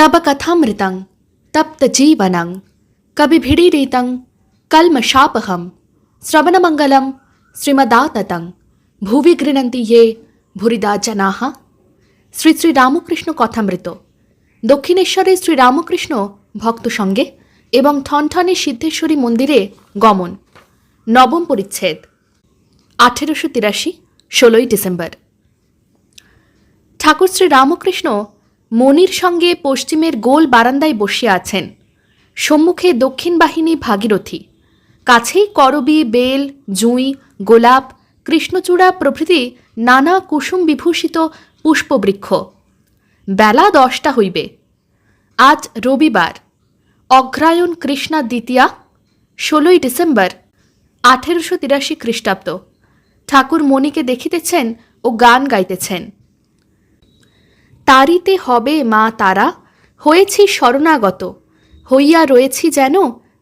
तब कथामृतं तप्तजीवनं कविभिडीरितं कल्मषापहं श्रवणमङ्गलं শ্রীমদাততং ভুবি গৃণন্তি ইয়ে ভুরিদা জনাহা শ্রী শ্রী রামকৃষ্ণ কথামৃত দক্ষিণেশ্বরে শ্রী রামকৃষ্ণ ভক্ত সঙ্গে এবং ঠনঠনে সিদ্ধেশ্বরী মন্দিরে গমন নবম পরিচ্ছেদ আঠেরোশো তিরাশি ষোলোই ডিসেম্বর ঠাকুর শ্রী রামকৃষ্ণ মনির সঙ্গে পশ্চিমের গোল বারান্দায় বসিয়া আছেন। সম্মুখে দক্ষিণ বাহিনী ভাগীরথী। কাছেই করবি, বেল, জুঁই, গোলাপ, কৃষ্ণচূড়া প্রভৃতি নানা কুসুম বিভূষিত পুষ্পবৃক্ষ। বেলা দশটা হইবে। আজ রবিবার। অগ্রায়ণ কৃষ্ণা দ্বিতীয়া, ষোলোই ডিসেম্বর, আঠেরোশো তিরাশি খ্রিস্টাব্দ। ঠাকুর মণিকে দেখিতেছেন ও গান গাইতেছেন। তারিতে হবে মা তারা, হয়েছি শরণাগত, হইয়া রয়েছি যেন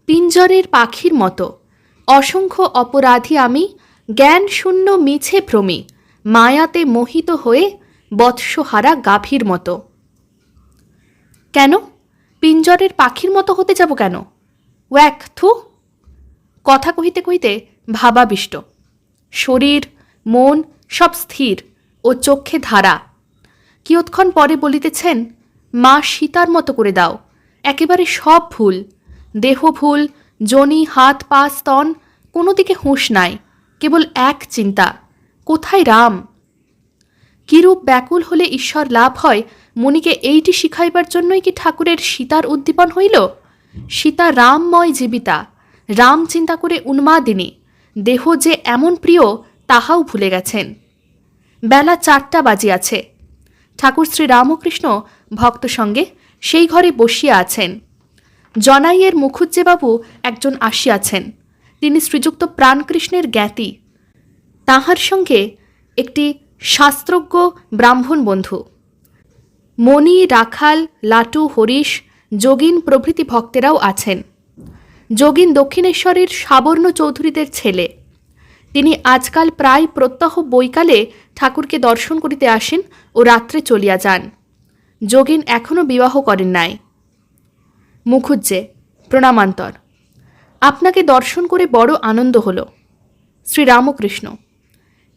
পিঞ্জরের পাখির মতো। অসংখ্য অপরাধী আমি জ্ঞান শূন্য মিছে ভ্রমি, মায়াতে মোহিত হয়ে বৎসহারা গাভীর মতো। কেন? পিঞ্জরের পাখির মতো হতে যাব কেন? ওয়াক, থু। কথা কহিতে কহিতে ভাবাবিষ্ট। শরীর, মন সব স্থির ও চক্ষে ধারা। কিয়ৎক্ষণ পরে বলিতেছেন, মা সীতার মতো করে দাও। একেবারে সব ভুল। দেহ ভুল, জনি, হাত, পা, স্তন, কোনো দিকে হুঁশ নাই, কেবল এক চিন্তা, কোথায় রাম? কিরূপ ব্যাকুল হলে ঈশ্বর লাভ হয়, মনিকে এইটি শিখাইবার জন্যই কি ঠাকুরের সীতার উদ্দীপন হইল? সীতা রামময় জীবিতা, রাম চিন্তা করে উন্মাদিনী, দেহ যে এমন প্রিয়, তাহাও ভুলে গেছেন। বেলা চারটা বাজিয়াছে। ঠাকুর শ্রী রামকৃষ্ণ ভক্ত সঙ্গে সেই ঘরে বসিয়া আছেন। জনাইয়ের মুখুজ্জেবাবু একজন আসিয়াছেন। তিনি শ্রীযুক্ত প্রাণকৃষ্ণের জ্ঞাতি। তাহার সঙ্গে একটি শাস্ত্রজ্ঞ ব্রাহ্মণ বন্ধু। মণি, রাখাল, লাটু, হরিশ, যোগিন প্রভৃতি ভক্তেরাও আছেন। যোগিন দক্ষিণেশ্বরের সাবর্ণ চৌধুরীদের ছেলে। তিনি আজকাল প্রায় প্রত্যহ বৈকালে ঠাকুরকে দর্শন করিতে আসেন ও রাত্রে চলিয়া যান। যোগিন এখনও বিবাহ করেন নাই। মুখুজ্জে প্রণামান্তর। আপনাকে দর্শন করে বড় আনন্দ হল। শ্রীরামকৃষ্ণ।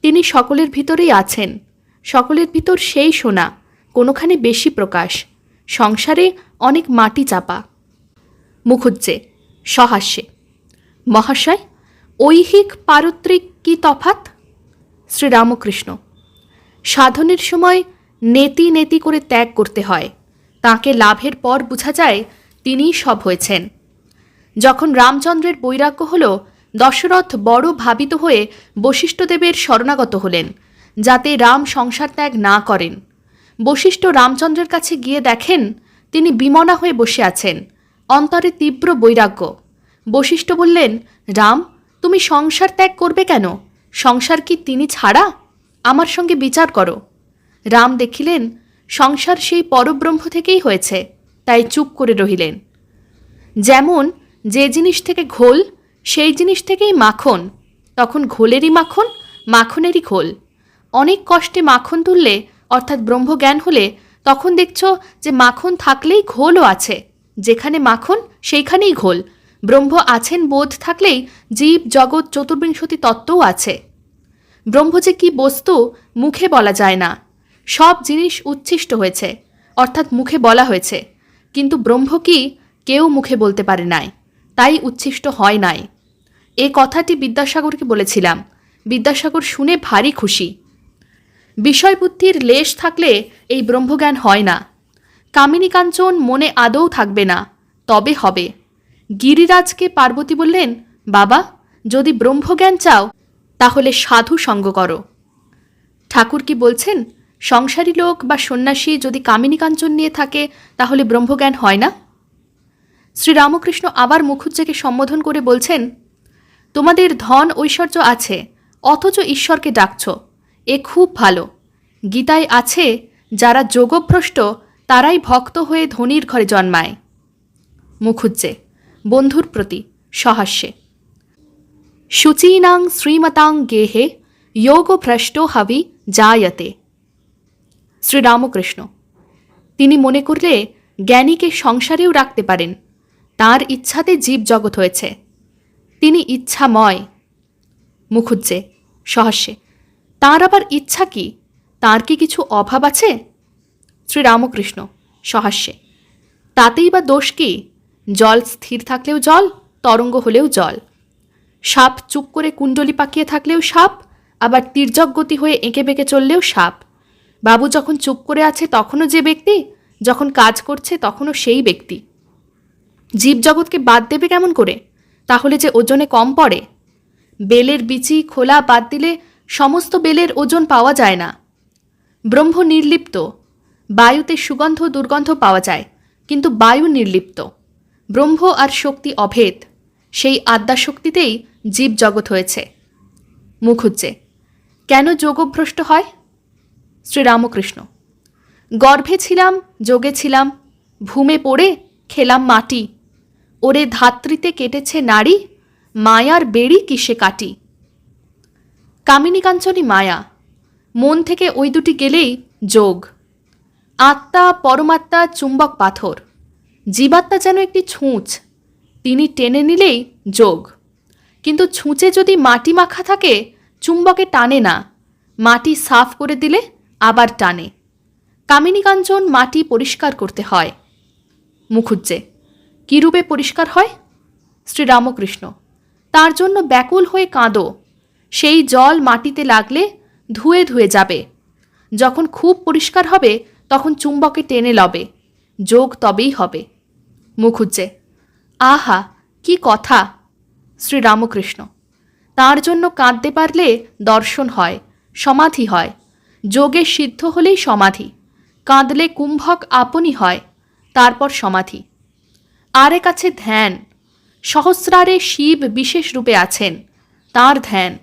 তিনি সকলের ভিতরেই আছেন। সকলের ভিতর সেই সোনা, কোনোখানে বেশি প্রকাশ। সংসারে অনেক মাটি চাপা। মুখুজ্জে সহাস্যে। মহাশয় ঐহিক পারত্রিক কি তফাত শ্রীরামকৃষ্ণ, সাধনের সময় নেতি নেতি করে ত্যাগ করতে হয়। তাকে লাভের পর বোঝা যায়, তিনিই সব হয়েছেন। যখন রামচন্দ্রের বৈরাগ্য হল, দশরথ বড় ভাবিত হয়ে বশিষ্ঠদেবের শরণাগত হলেন, যাতে রাম সংসার ত্যাগ না করেন। বশিষ্ঠ রামচন্দ্রের কাছে গিয়ে দেখেন, তিনি বিমনা হয়ে বসে আছেন। অন্তরে তীব্র বৈরাগ্য। বশিষ্ঠ বললেন, রাম তুমি সংসার ত্যাগ করবে কেন? সংসার কি তিনি ছাড়া? আমার সঙ্গে বিচার করো। রাম দেখিলেন, সংসার সেই পরব্রহ্ম থেকেই হয়েছে, তাই চুপ করে রহিলেন। যেমন যে জিনিস থেকে ঘোল, সেই জিনিস থেকেই মাখন, তখন ঘোলেরই মাখন, মাখনেরই ঘোল। অনেক কষ্টে মাখন তুললে, অর্থাৎ ব্রহ্মজ্ঞান হলে, তখন দেখছ যে মাখন থাকলেই ঘোলও আছে, যেখানে মাখন সেইখানেই ঘোল ব্রহ্ম আছেন বোধ থাকলেই জীব জগৎ চতুর্বিংশতি তত্ত্বও আছে। ব্রহ্ম যে কি বস্তু, মুখে বলা যায় না। সব জিনিস উচ্ছিষ্ট হয়েছে, অর্থাৎ মুখে বলা হয়েছে। কিন্তু ব্রহ্ম কি, কেউ মুখে বলতে পারে নাই, তাই উচ্ছিষ্ট হয় নাই। এ কথাটি বিদ্যাসাগরকে বলেছিলাম। বিদ্যাসাগর শুনে ভারী খুশি। বিষয়বুদ্ধির লেশ থাকলে এই ব্রহ্মজ্ঞান হয় না। কামিনী কাঞ্চন মনে আদৌ থাকবে না, তবে হবে। গিরিরাজকে পার্বতী বললেন, বাবা, যদি ব্রহ্মজ্ঞান চাও, তাহলে সাধু সঙ্গ করো। ঠাকুর কি বলছেন, সংসারী লোক বা সন্ন্যাসী যদি কামিনী কাঞ্চন নিয়ে থাকে, তাহলে ব্রহ্মজ্ঞান হয় না? শ্রীরামকৃষ্ণ আবার মুখুজ্জেকে সম্বোধন করে বলছেন, তোমাদের ধন ঐশ্বর্য আছে, অথচ ঈশ্বরকে ডাকছ, এ খুব ভালো। গীতায় আছে, যারা যোগভ্রষ্ট, তারাই ভক্ত হয়ে ধনির ঘরে জন্মায়। মুখুজ্জে বন্ধুর প্রতি সহাস্যে। শুচীনাং শ্রীমতাং গেহে যোগভ্রষ্ট হাবি জায়তে। শ্রীরামকৃষ্ণ, তিনি মনে করলে জ্ঞানীকে সংসারেও রাখতে পারেন, তার ইচ্ছাতে জীব জগৎ হয়েছে। তিনি ইচ্ছাময়। মুখুজ্জে সহস্যে, তার আবার ইচ্ছা কি? তার কি কিছু অভাব আছে? শ্রীরামকৃষ্ণ, সহাস্যে, তাতেই বা দোষ কি? জল স্থির থাকলেও জল, তরঙ্গ হলেও জল। সাপ চুপ করে কুণ্ডলি পাকিয়ে থাকলেও সাপ, আবার তির্যক গতি হয়ে এঁকে বেঁকে চললেও সাপ। বাবু যখন চুপ করে আছে তখনও যে ব্যক্তি, যখন কাজ করছে তখনও সেই ব্যক্তি। জীবজগৎকে বাদ দেবে কেমন করে? তাহলে যে ওজনে কম পড়ে। বেলের বিচি খোলা বাদ দিলে সমস্ত বেলের ওজন পাওয়া যায় না। ব্রহ্ম নির্লিপ্ত। বায়ুতে সুগন্ধ দুর্গন্ধ পাওয়া যায়, কিন্তু বায়ু নির্লিপ্ত। ব্রহ্ম আর শক্তি অভেদ, সেই আদ্যাশক্তিতেই জীব জগৎ হয়েছে। মুখুজ্জে, কেন যোগভ্রষ্ট হয়? শ্রীরামকৃষ্ণ, গর্ভে ছিলাম, যোগে ছিলাম, ভূমে পড়ে খেলাম মাটি, ওরে ধাত্রীতে কেটেছে নারী, মায়ার বেড়ি কিসে কাটি? কামিনী কাঞ্চনী মায়া, মন থেকে ওই দুটি গেলেই যোগ। আত্মা, পরমাত্মা, চুম্বক পাথর। জীবাত্মা যেন একটি ছুঁচ। তিনি টেনে নিলেই যোগ। কিন্তু ছুঁচে যদি মাটি মাখা থাকে, চুম্বকে টানে না। মাটি সাফ করে দিলে আবার টানে। কামিনী কাঞ্চন মাটি পরিষ্কার করতে হয়। মুখুজ্জে কীরূপে পরিষ্কার হয়? শ্রীরামকৃষ্ণ, তার জন্য ব্যাকুল হয়ে কাঁদো। সেই জল মাটিতে লাগলে ধুয়ে ধুয়ে যাবে। যখন খুব পরিষ্কার হবে, তখন চুম্বকে টেনে লবে। যোগ তবেই হবে। মুখুজ্জে আহা, কি কথা! শ্রীরামকৃষ্ণ। তার জন্য কাঁদতে পারলে দর্শন হয়, সমাধি হয়। যোগে সিদ্ধ হলেই সমাধি। কাঁদলে কুম্ভক আপনি হয়, তারপর সমাধি। আরেক আছে ধ্যান। সহস্রারে শিব বিশেষ রূপে আছেন, তার ধ্যান।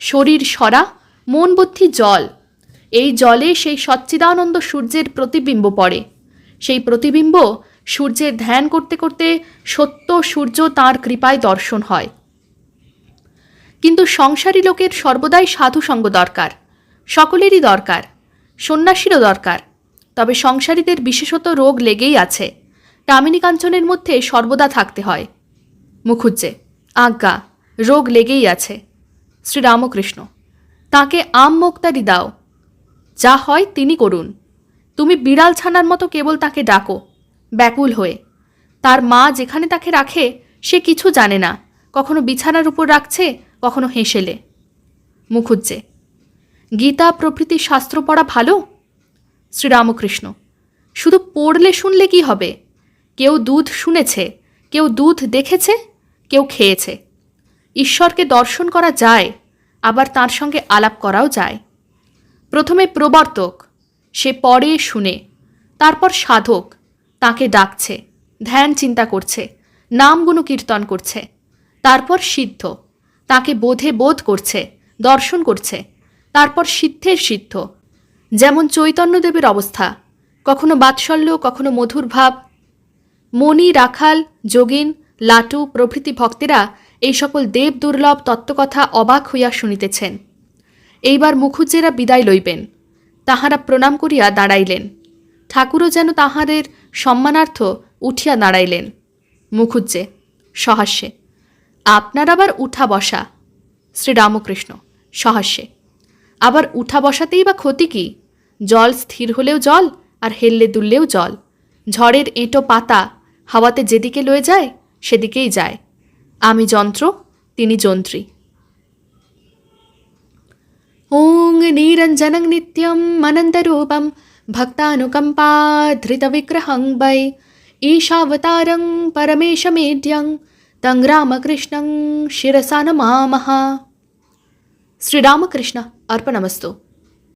শরীর সরা, মন বুদ্ধি জল। এই জলে সেই সচ্চিদানন্দ সূর্যের প্রতিবিম্ব পড়ে। সেই প্রতিবিম্ব সূর্যের ধ্যান করতে করতে সত্য সূর্য তার কৃপায় দর্শন হয়। কিন্তু সংসারী লোকের সর্বদাই সাধুসঙ্গ দরকার, সকলেরই দরকার, সন্ন্যাসীরও দরকার। তবে সংসারীদের বিশেষত রোগ লেগেই আছে কামিনী কাঞ্চনের মধ্যে সর্বদা থাকতে হয়। মুখুজ্জে আজ্ঞা, রোগ লেগেই আছে। শ্রীরামকৃষ্ণ, তাকে আম মোক্তারি দাও। যা হয় তিনি করুন। তুমি বিড়াল ছানার মতো কেবল তাকে ডাকো। ব্যাকুল হয়ে। তার মা যেখানে তাকে রাখে, সে কিছু জানে না। কখনো বিছানার উপর রাখছে, কখনো হেসেলে। মুখুজ্জে গীতা প্রভৃতি শাস্ত্র পড়া ভালো? শ্রীরামকৃষ্ণ, শুধু পড়লে শুনলে কি হবে? কেউ দুধ শুনেছে, কেউ দুধ দেখেছে, কেউ খেয়েছে। ঈশ্বরকে দর্শন করা যায়, আবার তার সঙ্গে আলাপ করাও যায়। প্রথমে প্রবর্তক, সে পড়ে শুনে, তারপর সাধক তাকে ডাকছে, ধ্যান চিন্তা করছে নামগুলো কীর্তন করছে। তারপর সিদ্ধ, তাকে বোধে বোধ করছে, দর্শন করছে। তারপর সিদ্ধের সিদ্ধ। যেমন চৈতন্যদেবের অবস্থা, কখনো বাৎসল্য, কখনো মধুর ভাব। মণি, রাখাল, যোগিন, লাটু প্রভৃতি ভক্তেরা এই সকল দেব দুর্লভ তত্ত্বকথা অবাক হইয়া শুনিতেছেন। এইবার মুখুজ্জেরা বিদায় লইবেন। তাহারা প্রণাম করিয়া দাঁড়াইলেন। ঠাকুরও যেন তাহাদের সম্মানার্থ উঠিয়া দাঁড়াইলেন। মুখুজ্জে সহাস্যে, আপনার আবার উঠা বসা? শ্রীরামকৃষ্ণ, সহাস্যে, আবার উঠা বসাতেই বা ক্ষতি কি? জল স্থির হলেও জল আর হেললে দুললেও জল। ঝড়ের এঁটো পাতা হাওয়াতে যেদিকে লয়ে যায়, সেদিকেই যায়। আমি যন্ত্র, তিনি যন্ত্রী। ওং নিরঞ্জনং নিত্যম অনন্তরূপম भक्तानुकम्पाधृतविग्रहं वै ईशावतारं परमेशमेढ्यं तं रामकृष्णं शिरसा नमामः శ్రీరామకృష్ణ అర్పణమస్తు